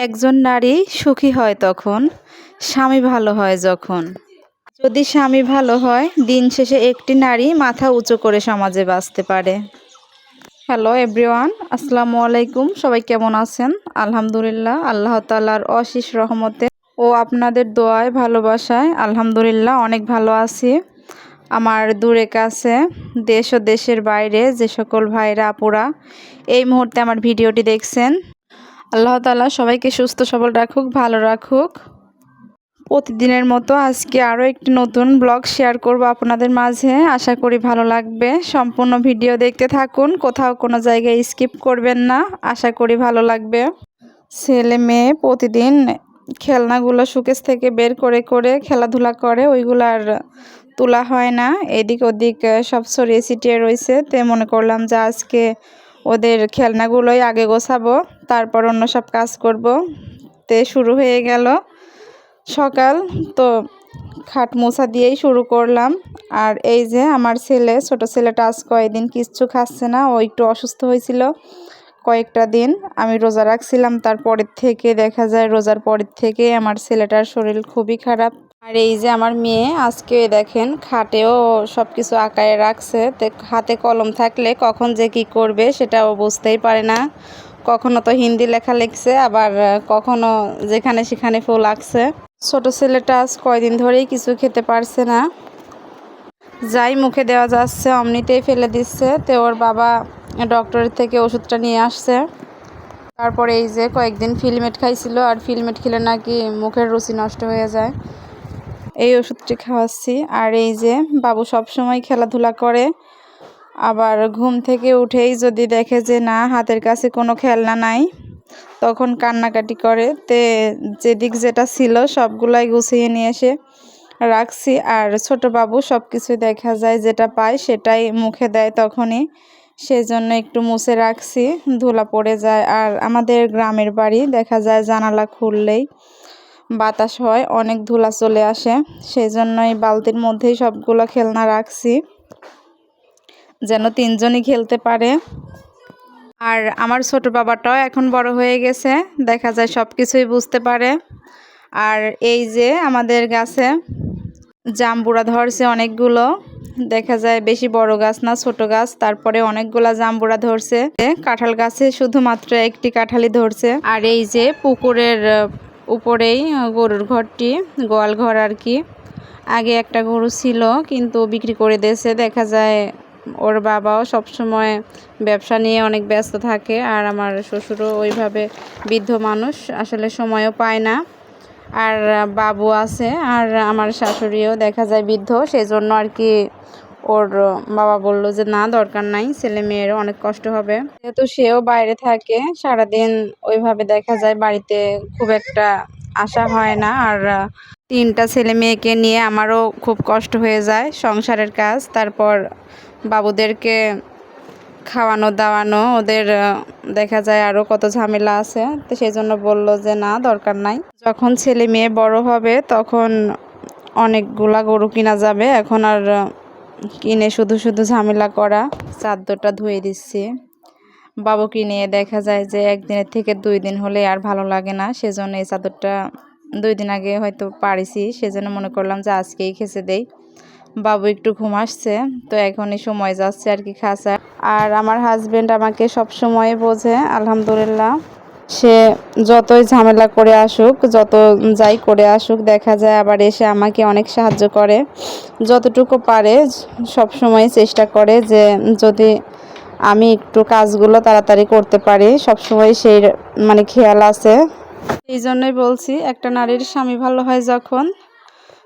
একজন নারী সুখী হয় তখন, স্বামী ভালো হয় যখন। যদি স্বামী ভালো হয়, দিন শেষে একটি নারী মাথা উঁচু করে সমাজে বাঁচতে পারে। হ্যালো এভরিওয়ান, আসসালামু আলাইকুম। সবাই কেমন আছেন? আলহামদুলিল্লাহ, আল্লাহ তালার অশিস রহমতে ও আপনাদের দোয়ায়, ভালোবাসায়, আলহামদুলিল্লাহ, অনেক ভালো আছি। আমার দূরে কাছে, দেশ ও দেশের বাইরে যে সকল ভাইরা, আপুরা, এই মুহূর্তে আমার ভিডিওটি দেখছেন আল্লাহ তালা সবাইকে সুস্থ, সবল রাখুক, ভালো রাখুক। প্রতিদিনের মতো আজকে আরও একটি নতুন ব্লগ শেয়ার করব আপনাদের মাঝে। আশা করি ভালো লাগবে। সম্পূর্ণ ভিডিও দেখতে থাকুন। কোথাও কোনো জায়গায় স্কিপ করবেন না। আশা করি ভালো লাগবে। ছেলে মেয়ে প্রতিদিন খেলনাগুলো সুকেশ থেকে বের করে করে খেলাধুলা করে, ওইগুলো আর তোলা হয় না। এদিক ওদিক সব সরিয়ে ছিটিয়ে রয়েছে। তে মনে করলাম যে আজকে ওদের খেলনাগুলোই আগে গোছাবো। তারপর অন্য সব কাজ করব। তে শুরু হয়ে গেল সকাল। তো খাট মোছা দিয়েই শুরু করলাম। আর এই যে আমার ছেলে, ছোট ছেলেটা আজ কয়েকদিন কিচ্ছু খাচ্ছে না, ও একটু অসুস্থ হয়েছিল কয়েকটা দিন। আমি রোজা রাখছিলাম, তারপরের থেকে দেখা যায় রোজার পরের থেকে আমার ছেলেটার শরীর খুবই খারাপ। আর এই যে আমার মেয়ে আজকে দেখেন খাটেও সব কিছু আঁকায় রাখছে। হাতে কলম থাকলে কখন যে কি করবে সেটা বুঝতেই পারে না। কখনো তো হিন্দি লেখা লিখছে, আবার কখনো যেখানে সেখানে ফুল আঁকছে ছোট ছেলেটা আজ কয়দিন ধরেই কিছু খেতে পারছে না। যাই মুখে দেওয়া যাচ্ছে, অমনিতেই ফেলে দিচ্ছে। তো ওর বাবা ডক্টরের থেকে ওষুধটা নিয়ে আসছে। তারপরে এই যে কয়েকদিন ফিলমেট খাইছিল, আর ফিলমেট খেলে নাকি মুখের রুচি নষ্ট হয়ে যায়। এই ওষুধটি খাওয়াচ্ছি। আর এই যে বাবু সব সময় খেলাধুলা করে। আবার ঘুম থেকে উঠেই যদি দেখে যে না, হাতের কাছে কোনো খেলনা নাই, তখন কান্নাকাটি করে। তে যেদিক যেটা ছিল সবগুলাই গুছিয়ে নিয়ে এসে রাখছি। আর ছোট বাবু সব কিছু দেখা যায়, যেটা পায় সেটাই মুখে দেয় তখনই। সেজন্য একটু মুছে রাখছি, ধুলা পড়ে যায়। আর আমাদের গ্রামের বাড়ি দেখা যায় জানালা খুললেই বাতাস হয়, অনেক ধুলা চলে আসে। সেই জন্যই বালতির মধ্যেই সবগুলো খেলনা রাখছি। যেন তিনজনই খেলতে পারে। আর আমার ছোট বাবাটাও এখন বড় হয়ে গেছে, দেখা যায় সব কিছুই বুঝতে পারে। আর এই যে আমাদের গাছে জাম্বুরা ধরছে অনেকগুলো, দেখা যায় বেশি বড় গাছ না, ছোট গাছ, তারপরে অনেকগুলা জাম্বুরা ধরছে। কাঁঠাল গাছে শুধুমাত্র একটি কাঁঠালি ধরছে। আর এই যে পুকুরের উপরেই গরুর ঘরটি, গোয়াল ঘর আর কি। আগে একটা গরু ছিল, কিন্তু বিক্রি করে দিয়েছে, দেখা যায় ওর বাবাও সব সময় ব্যবসা নিয়ে অনেক ব্যস্ত থাকে আর আমার শ্বশুরও ওইভাবে বৃদ্ধ মানুষ, আসলে সময়ও পায় না। আর বাবু আছে আর আমার শাশুড়িও দেখা যায় বৃদ্ধ সেই জন্য আর কি ওর বাবা বলল যে, না, দরকার নাই, ছেলে মেয়েরও অনেক কষ্ট হবে। যেহেতু সেও বাইরে থাকে, সারাদিন ওইভাবে দেখা যায়, বাড়িতে খুব একটা আসা হয় না। আর তিনটা ছেলে মেয়েকে নিয়ে আমারও খুব কষ্ট হয়ে যায় সংসারের কাজ। তারপর বাবুদেরকে খাওয়ানো, দাওয়ানো, ওদের দেখা যায় আরও কত ঝামেলা আছে। তো সেই জন্য বলল যে, না, দরকার নাই। যখন ছেলে মেয়ে বড় হবে, তখন অনেকগুলা গরু কিনা যাবে। এখন আর কিনে শুধু শুধু ঝামেলা করা। চাদরটা ধুয়ে দিচ্ছি। বাবুকে নিয়ে দেখা যায় যে, একদিনের থেকে দুই দিন হলে আর ভালো লাগে না। সেজন্য এই চাদরটা দুই দিন আগে হয়তো পারিছি সেজন্য মনে করলাম যে, আজকেই খেসে দেই। বাবু একটু ঘুম আসছে, তো এখনই সময় যাচ্ছে আর কি খাসা আর আমার হাজব্যান্ড আমাকে সব সময় বোঝে, আলহামদুলিল্লাহ। সে যতই ঝামেলা করে আসুক, যত যাই করে আসুক, দেখা যায় আবার এসে আমাকে অনেক সাহায্য করে। যতটুকু পারে, সব সময় চেষ্টা করে যে যদি আমি একটু কাজগুলো তাড়াতাড়ি করতে পারি সবসময় সেই মানে খেয়াল আছে। এই জন্যই বলছি, একটা নারীর স্বামী ভালো হয় যখন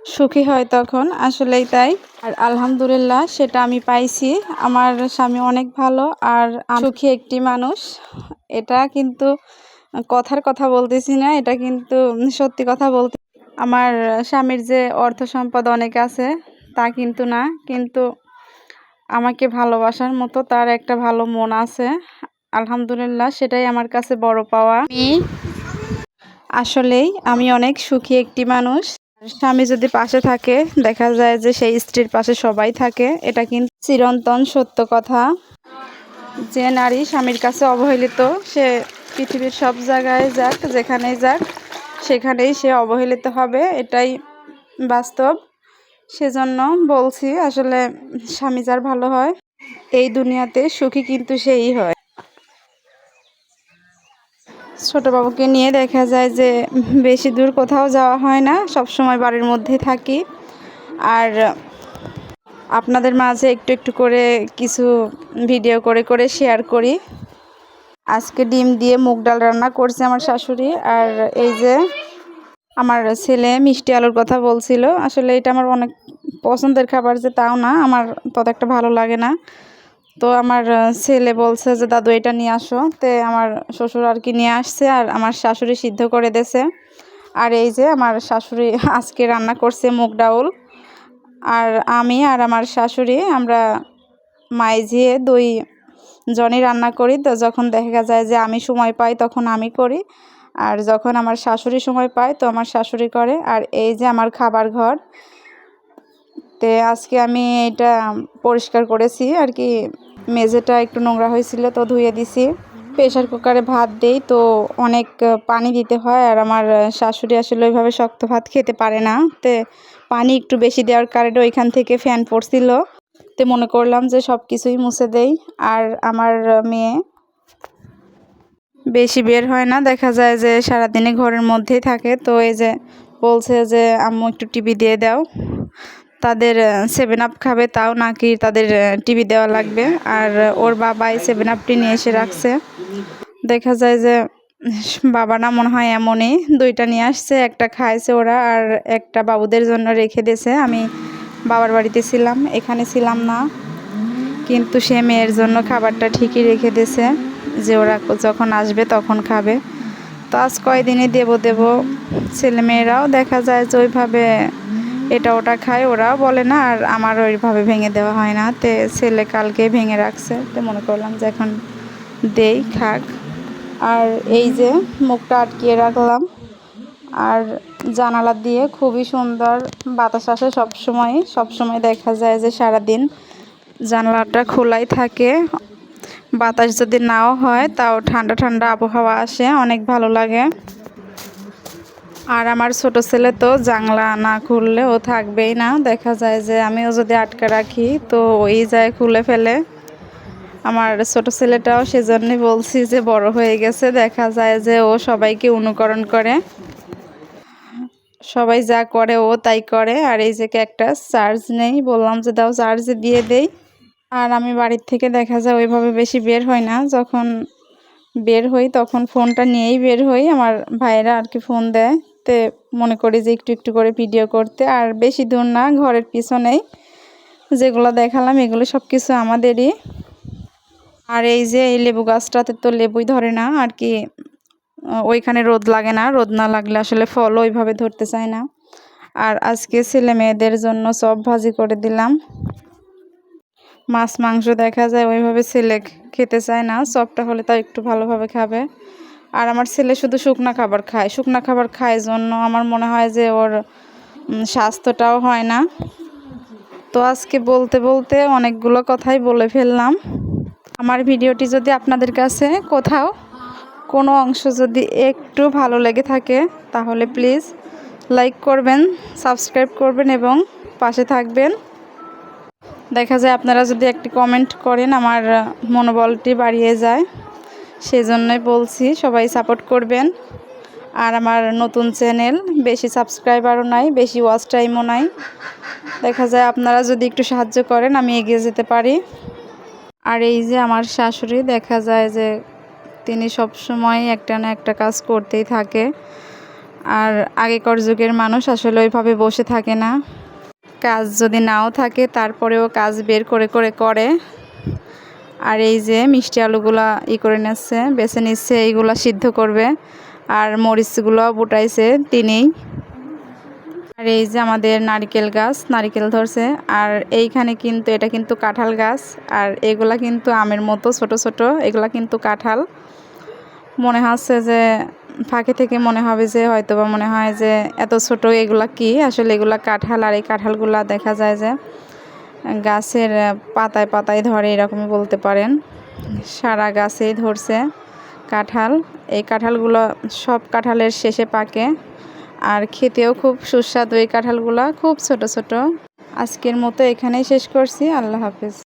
সুখী হয় তখন, আসলেই তাই। আর আলহামদুলিল্লাহ, সেটা আমি পাইছি। আমার স্বামী অনেক ভালো আর সুখী একটি মানুষ। এটা কিন্তু কথার কথা বলতেছি না, এটা কিন্তু সত্যি কথা বলতে। আমার স্বামীর যে অর্থ সম্পদ অনেক আছে, তা কিন্তু না। কিন্তু আমাকে ভালোবাসার মতো তার একটা ভালো মন আছে। আলহামদুলিল্লাহ, সেটাই আমার কাছে বড় পাওয়া। আসলেই, আমি অনেক সুখী একটি মানুষ। স্বামী যদি পাশে থাকে, দেখা যায় যে সেই স্ত্রীর পাশে সবাই থাকে। এটা কিন্তু চিরন্তন সত্য কথা। যে নারী স্বামীর কাছে অবহেলিত, সে পৃথিবীর সব জায়গায় যাক, যেখানেই যাক, সেখানেই সে অবহেলিত হবে। এটাই বাস্তব। সেজন্য বলছি, আসলে স্বামী যার ভালো হয়, এই দুনিয়াতে সুখী কিন্তু সেই হয়। ছোট বাবুকে নিয়ে দেখা যায় যে বেশি দূর কোথাও যাওয়া হয় না, সব সময় বাড়ির মধ্যে থাকি। আর আপনাদের মাঝে একটু একটু করে কিছু ভিডিও করে করে শেয়ার করি। আজকে ডিম দিয়ে মুগ ডাল রান্না করছে আমার শাশুড়ি আর এই যে আমার ছেলে মিষ্টি আলুর কথা বলছিল। আসলে এটা আমার অনেক পছন্দের খাবার যে তাও না, আমার তত একটা ভালো লাগে না। তো আমার ছেলে বলছে যে, দাদু, এটা নিয়ে আসো। তে আমার শ্বশুর আর কি নিয়ে আসছে, আর আমার শাশুড়ি সিদ্ধ করে দেছে আর এই যে আমার শাশুড়ি আজকে রান্না করছে মুগ ডাউল। আর আমি আর আমার শাশুড়ি, আমরা মাইঝিয়ে দুই জনই রান্না করি। তো যখন দেখা যায় যে আমি সময় পাই, তখন আমি করি। আর যখন আমার শাশুড়ি সময় পায়, তো আমার শাশুড়ি করে। আর এই যে আমার খাবার ঘর তে আজকে আমি এটা পরিষ্কার করেছি আর কি। মেঝেটা একটু নোংরা হয়েছিল তো ধুয়ে দিছি। প্রেশার কুকারে ভাত দেই তো অনেক পানি দিতে হয় আর আমার শাশুড়ি আসলে ওইভাবে শক্ত ভাত খেতে পারে না। তে পানি একটু বেশি দেওয়ার কারণে ওইখান থেকে ফ্যান পড়ছিল। তে মনে করলাম যে সব কিছুই মুছে দেই আর আমার মেয়ে বেশি বের হয় না। দেখা যায় যে সারাদিনে ঘরের মধ্যেই থাকে। তো এই যে বলছে যে, আম্মু একটু টিভি দিয়ে দাও। তাদের সেভেন আপ খাবে, তাও নাকি তাদের টিভি দেওয়া লাগবে। আর ওর বাবাই সেভেন আপটি নিয়ে এসে রাখছে। দেখা যায় যে, বাবা না মনে হয় এমনই। দুইটা নিয়ে আসছে, একটা খাইছে ওরা আর একটা বাবুদের জন্য রেখে দিয়েছে। আমি বাবার বাড়িতে ছিলাম, এখানে ছিলাম না। কিন্তু সে মেয়ের জন্য খাবারটা ঠিকই রেখে দিয়েছে যে ওরা যখন আসবে তখন খাবে। তো আজ কয়দিনে দেব দেব ছেলেমেয়েরাও দেখা যায় যে ওইভাবে এটা ওটা খায় ওরাও বলে না, আর আমার ওইভাবে ভেঙে দেওয়া হয় না। তে ছেলে কালকে ভেঙে রাখছে। তো মনে করলাম যে এখন দেই, খাক। আর এই যে মুখটা আটকিয়ে রাখলাম। আর জানালা দিয়ে খুবই সুন্দর বাতাস আসে সবসময়। সবসময় দেখা যায় যে সারাদিন জানালাটা খোলাই থাকে। বাতাস যদি নাও হয়, তাও ঠান্ডা ঠান্ডা আবহাওয়া আসে, অনেক ভালো লাগে। আর আমার ছোট ছেলে তো জাংলা না খুললে ও থাকবেই না। দেখা যায় যে আমিও যদি আটকে রাখি, তো ওই যায় খুলে ফেলে। আমার ছোট ছেলেটাও সেজন্যই বলছি যে বড় হয়ে গেছে, দেখা যায় যে ও সবাইকে অনুকরণ করে। সবাই যা করে ও তাই করে, আর এই যে একটা চার্জ নেই। বললাম যে দাও চার্জ দিয়ে দেই। আর আমি বাড়ির থেকে দেখা যায় ওইভাবে বেশি বের হয় না। যখন বের হই তখন ফোনটা নিয়েই বের হই। আমার ভাইয়েরা আর কি ফোন দেয়। তে মনে করি যে একটু একটু করে ভিডিও করতে। আর বেশি দূর না, ঘরের পিছনেই যেগুলো দেখালাম, এগুলো সব কিছু আমাদেরই। আর এই যে এই লেবু গাছটাতে তো লেবুই ধরে না, আর কি ওইখানে রোদ লাগে না, রোদ না লাগলে আসলে ফল ওইভাবে ধরতে চায় না। আর আজকে ছেলে মেয়েদের জন্য সব ভাজি করে দিলাম। মাছ, মাংস দেখা যায়, ওইভাবে ছেলে খেতে চায় না সবটা হলে তাও একটু ভালোভাবে খাবে। আর আমার ছেলে শুধু শুকনো খাবার খায়। শুকনো খাবার খায় জন্য আমার মনে হয় যে ওর স্বাস্থ্যটাও হয় না। তো আজকে বলতে বলতে অনেকগুলো কথাই বলে ফেললাম। আমার ভিডিওটি যদি আপনাদের কাছে কোথাও কোনো অংশ যদি একটু ভালো লেগে থাকে, তাহলে প্লিজ লাইক করবেন, সাবস্ক্রাইব করবেন এবং পাশে থাকবেন। দেখা যায় আপনারা যদি একটি কমেন্ট করেন, আমার মনোবলটি বাড়িয়ে যায়। সেই জন্যই বলছি সবাই সাপোর্ট করবেন। আর আমার নতুন চ্যানেল বেশি সাবস্ক্রাইবারও নাই, বেশি ওয়াচ টাইমও নাই। দেখা যায় আপনারা যদি একটু সাহায্য করেন, আমি এগিয়ে যেতে পারি। আর এই যে আমার শাশুড়ি, দেখা যায় যে তিনি সব সময় একটা না একটা কাজ করতেই থাকে। আর আগেকার যুগের মানুষ আসলে ওইভাবে বসে থাকে না। কাজ যদি নাও থাকে, তারপরেও কাজ বের করে করে করে। আর এই যে মিষ্টি আলুগুলা ই করে নিচ্ছে, বেছে নিচ্ছে, এইগুলা সিদ্ধ করবে। আর মরিচগুলো বুটাইছে তিনিই। আর এই যে আমাদের নারিকেল গাছ, নারিকেল ধরছে। আর এইখানে কিন্তু, এটা কিন্তু কাঁঠাল গাছ। আর এগুলা কিন্তু আমের মতো, ছোট ছোট, এগুলা কিন্তু কাঁঠাল। মনে হচ্ছে যে, ফাঁকে থেকে মনে হবে যে হয়তো বা মনে হয় যে, এত ছোট এগুলা কি? আসলে এগুলা কাঁঠাল আর এই কাঁঠালগুলা দেখা যায় যে গাছের পাতায় পাতায় ধরে এরকমই বলতে পারেন। সারা গাছেই ধরছে কাঁঠাল। এই কাঁঠালগুলো সব কাঁঠালের শেষে পাকে। আর খেতেও খুব সুস্বাদু এই কাঁঠালগুলো, খুব ছোট ছোট। আজকের মতো এখানেই শেষ করছি। আল্লাহ হাফেজ।